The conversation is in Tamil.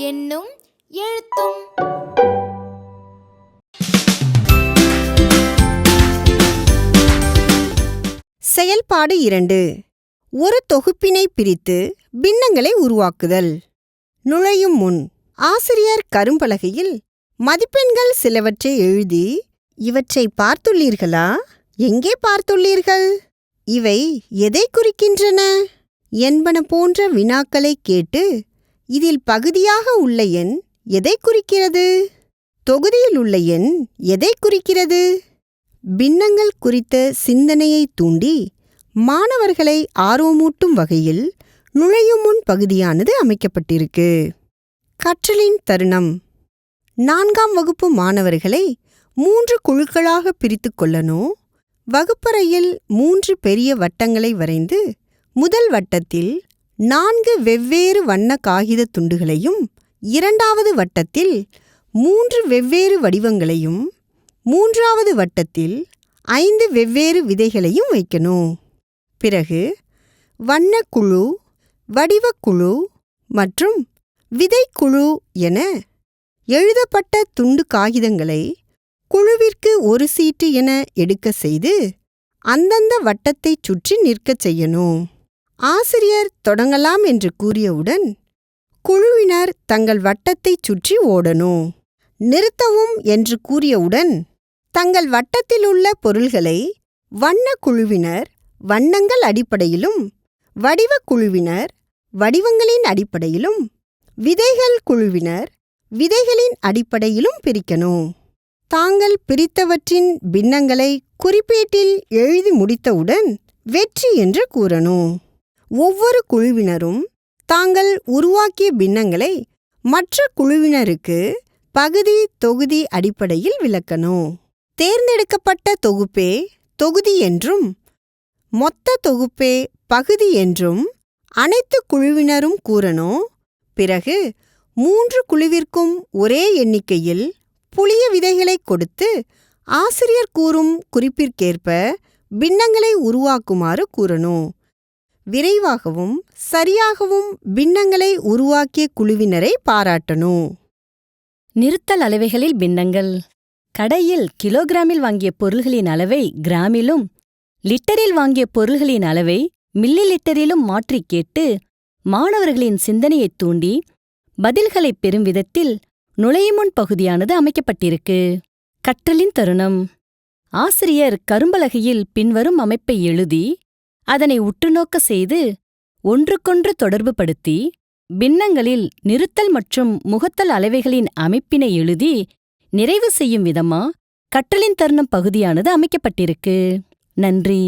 என்னும் எழுத்தும். செயல்பாடு இரண்டு. ஒரு தொகுப்பினை பிரித்து பின்னங்களை உருவாக்குதல். நுழையும் முன் ஆசிரியர் கரும்பலகையில் மதிப்பெண்கள் சிலவற்றை எழுதி இவற்றை பார்த்துள்ளீர்களா? எங்கே பார்த்துள்ளீர்கள்? இவை எதை குறிக்கின்றன? என்பன போன்ற வினாக்களை கேட்டு இதில் பகுதியாக உள்ள எண் எதை குறிக்கிறது? தொகுதியில் உள்ள எண் எதை குறிக்கிறது? பின்னங்கள் குறித்த சிந்தனையை தூண்டி மாணவர்களை ஆர்வமூட்டும் வகையில் நுழையும் முன் பகுதியானது அமைக்கப்பட்டிருக்கு. கற்றலின் தருணம். நான்காம் வகுப்பு மாணவர்களை மூன்று குழுக்களாக பிரித்து கொள்ளணும் வகுப்பறையில் மூன்று பெரிய வட்டங்களை வரைந்து முதல் வட்டத்தில் நான்கு வெவ்வேறு வண்ண காகித துண்டுகளையும் இரண்டாவது வட்டத்தில் மூன்று வெவ்வேறு வடிவங்களையும் மூன்றாவது வட்டத்தில் ஐந்து வெவ்வேறு விதைகளையும் வைக்கணும் பிறகு வண்ணக்குழு வடிவக்குழு மற்றும் விதைக்குழு என எழுதப்பட்ட துண்டு காகிதங்களை குழுவிற்கு ஒரு சீட்டு என எடுக்க செய்து அந்தந்த வட்டத்தைச் சுற்றி நிற்கச் செய்யணும். ஆசிரியர் தொடங்கலாம் என்று கூறியவுடன் குழுவினர் தங்கள் வட்டத்தைச் சுற்றி ஓடணும். நிறுத்தவும் என்று கூறியவுடன் தங்கள் வட்டத்திலுள்ள பொருள்களை வண்ண குழுவினர் வண்ணங்கள் அடிப்படையிலும் வடிவக் குழுவினர் வடிவங்களின் அடிப்படையிலும் விதைகள் குழுவினர் விதைகளின் அடிப்படையிலும் பிரிக்கணும். தாங்கள் பிரித்தவற்றின் பின்னங்களை குறிப்பேட்டில் எழுதி முடித்தவுடன் வெற்றி என்று கூறணும். ஒவ்வொரு குழுவினரும் தாங்கள் உருவாக்கிய பின்னங்களை மற்ற குழுவினருக்கு பகுதி தொகுதி அடிப்படையில் விளக்கணும். தேர்ந்தெடுக்கப்பட்ட தொகுப்பே தொகுதி என்றும் மொத்த தொகுப்பே பகுதி என்றும் அனைத்து குழுவினரும் கூறணும் பிறகு மூன்று குழுவிற்கும் ஒரே எண்ணிக்கையில் புளிய விதைகளை கொடுத்து ஆசிரியர் கூறும் குறிப்பிற்கேற்ப பின்னங்களை உருவாக்குமாறு கூறணும் விரைவாகவும் சரியாகவும் பின்னங்களை உருவாக்கிய குழுவினரை பாராட்டணும் நிறுத்தல் அளவைகளில் பின்னங்கள். கடையில் கிலோகிராமில் வாங்கிய பொருள்களின் அளவை கிராமிலும் லிட்டரில் வாங்கிய பொருள்களின் அளவை மில்லி லிட்டரிலும் மாற்றிக் கேட்டு மாணவர்களின் சிந்தனையைத் தூண்டி பதில்களைப் பெறும் விதத்தில் நுழையுமுன் பகுதியானது அமைக்கப்பட்டிருக்கு. கற்றலின் தருணம். ஆசிரியர் கரும்பலகையில் பின்வரும் அமைப்பை எழுதி அதனை உற்றுநோக்க செய்து ஒன்றுக்கொன்று தொடர்புபடுத்தி பின்னங்களில் நிறுத்தல் மற்றும் முகத்தல் அளவைகளின் அமைப்பினை எழுதி நிறைவு செய்யும் விதமா கற்றலின் தருணம் பகுதியானது அமைக்கப்பட்டிருக்கு. நன்றி.